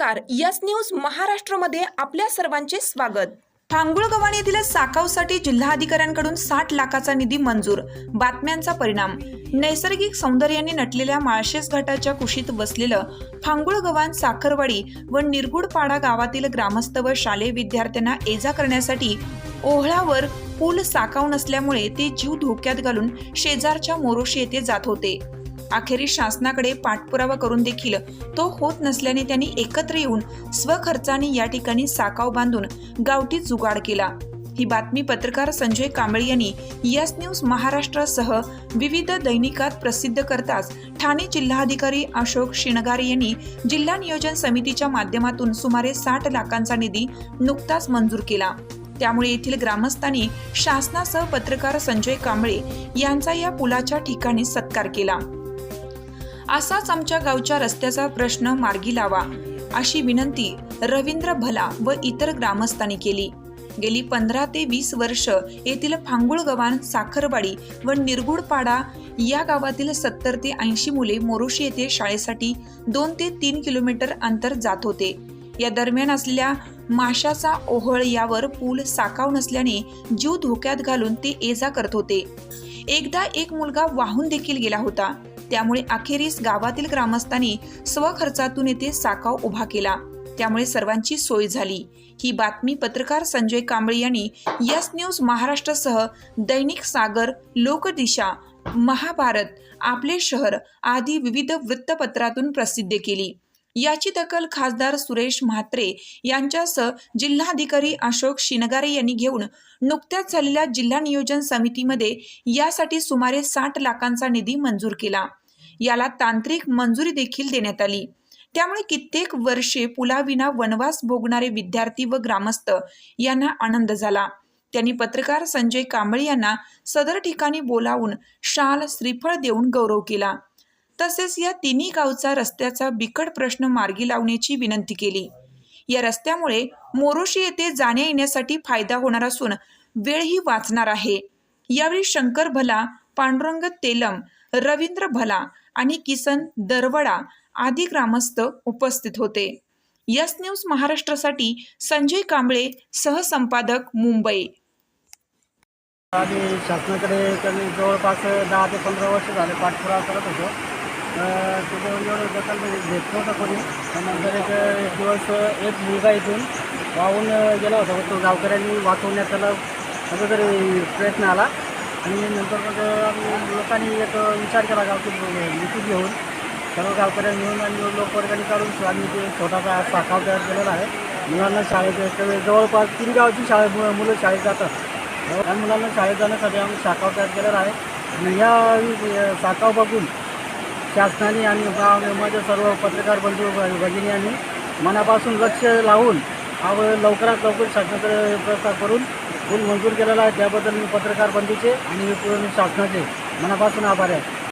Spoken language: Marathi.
नमस्कार. यस न्यूज महाराष्ट्रमध्ये आपल्या सर्वांचे स्वागत. थांगुळगव्हाण येथील साकावसाठी जिल्हाधिकाऱ्यांकडून साठ लाखाचा निधी मंजूर. बातम्यांचा परिणाम. नैसर्गिक सौंदर्याने नटलेल्या माळशेस घाटाच्या कुशीत बसलेलं फांगुळगव्हाण साखरवाडी व निरगुडपाडा गावातील ग्रामस्थ व शालेय विद्यार्थ्यांना एजा करण्यासाठी ओहळावर पूल साकाव नसल्यामुळे ते जीव धोक्यात घालून शेजारच्या मोरोशी येथे जात होते. अखेरीस शासनाकडे पाठपुरावा करून देखील तो होत नसल्याने त्यांनी एकत्र येऊन स्वखर्चाने या ठिकाणी साकाव बांधून गावठी जुगाड केला. ही बातमी पत्रकार संजय कांबळे यांनी यस न्यूज महाराष्ट्रासह विविध दैनिकात प्रसिद्ध करताच ठाणे जिल्हाधिकारी अशोक शिणगारे यांनी जिल्हा नियोजन समितीच्या माध्यमातून सुमारे साठ लाखांचा निधी नुकताच मंजूर केला. त्यामुळे येथील ग्रामस्थांनी शासनासह पत्रकार संजय कांबळे यांचा या पुलाच्या ठिकाणी सत्कार केला. असाच आमच्या गावच्या रस्त्याचा प्रश्न मार्गी लावा अशी विनंती रवींद्र भला व इतर ग्रामस्थांनी केली. गेली पंधरा ते वीस वर्ष येथील फांगुळगव्हाण साखरवाडी व निरगुडपाडा या गावातील सत्तर ते ऐंशी मुले मोरोशी येथे शाळेसाठी दोन ते तीन किलोमीटर अंतर जात होते. या दरम्यान असलेल्या माशाचा ओहळ यावर पूल साकाव नसल्याने जीव धोक्यात घालून ते ये जा करत होते. एकदा एक मुलगा वाहून देखील गेला होता. त्यामुळे अखेरीस गावातील ग्रामस्थांनी स्वखर्चातून येथे साकाव उभा केला. त्यामुळे सर्वांची सोय झाली. ही बातमी पत्रकार संजय कांबळे यांनी यस न्यूज महाराष्ट्रासह दैनिक सागर लोकदिशा महाभारत आपले शहर आदी विविध वृत्तपत्रातून प्रसिद्ध केली. याची दखल खासदार सुरेश म्हात्रे यांच्यासह जिल्हाधिकारी अशोक शिनगारे यांनी घेऊन नुकत्याच झालेल्या जिल्हा नियोजन समितीमध्ये यासाठी सुमारे साठ लाखांचा निधी मंजूर केला. याला तांत्रिक मंजुरी देखील देण्यात आली. त्यामुळे कित्येक वर्षे पुलाविना वनवास भोगणारे विद्यार्थी व ग्रामस्थ यांना आनंद झाला. त्यांनी पत्रकार संजय कांबळे यांना सदर ठिकाणी बोलावून शाल श्रीफळ देऊन गौरव केला. तसेच या तिन्ही गावचा रस्त्याचा बिकट प्रश्न मार्गी लावण्याची विनंती केली. या रस्त्यामुळे मोरोशी येथे जाण्या येण्यासाठी फायदा होणार असून वेळही वाचणार आहे. यावेळी शंकर भला पांडुरंग तेलम रवींद्र भला आणि किसन दरवडा आदी ग्रामस्थ उपस्थित होते. यस न्यूज महाराष्ट्रासाठी संजय कांबळे सहसंपादक मुंबई. आधी शासनाकडे कमी जवळपास दहा ते पंधरा वर्ष झाले पाठपुरावा करत होतो. तिथं एवढं दखल म्हणजे घेत नव्हतं कोणी. त्यानंतर एक एक दिवस एक मुलगा इथून वाहून गेला होता. तो गावकऱ्यांनी वाचवण्याचा कसं तरी प्रयत्न आला. आणि नंतर मग लोकांनी एक विचार केला गावची मिटिंग घेऊन. सर्व गावकऱ्यांनी मिळून आणि लोकवर्गाने काढून आम्ही ते छोटासा साखाव तयार केलेला आहे. मुलांना शाळेत जवळपास तीन गावची शाळे मुलं शाळेत जातात. त्या मुलांना शाळेत जाण्यासाठी आम्ही शाखाव तयार केलेला आहे. आणि ह्या शाखाव बघून शासनाने आणि गावामध्ये सर्व पत्रकार बंधू भगिनी यांनी मनापासून लक्ष लावून हा लवकरात लवकर शासनाकडे प्रस्ताव करून पूल मंजूर केलेला आहे. त्याबद्दल मी पत्रकार बंधूचे आणि पूर्ण शासनाचे मनापासून आभार आहे.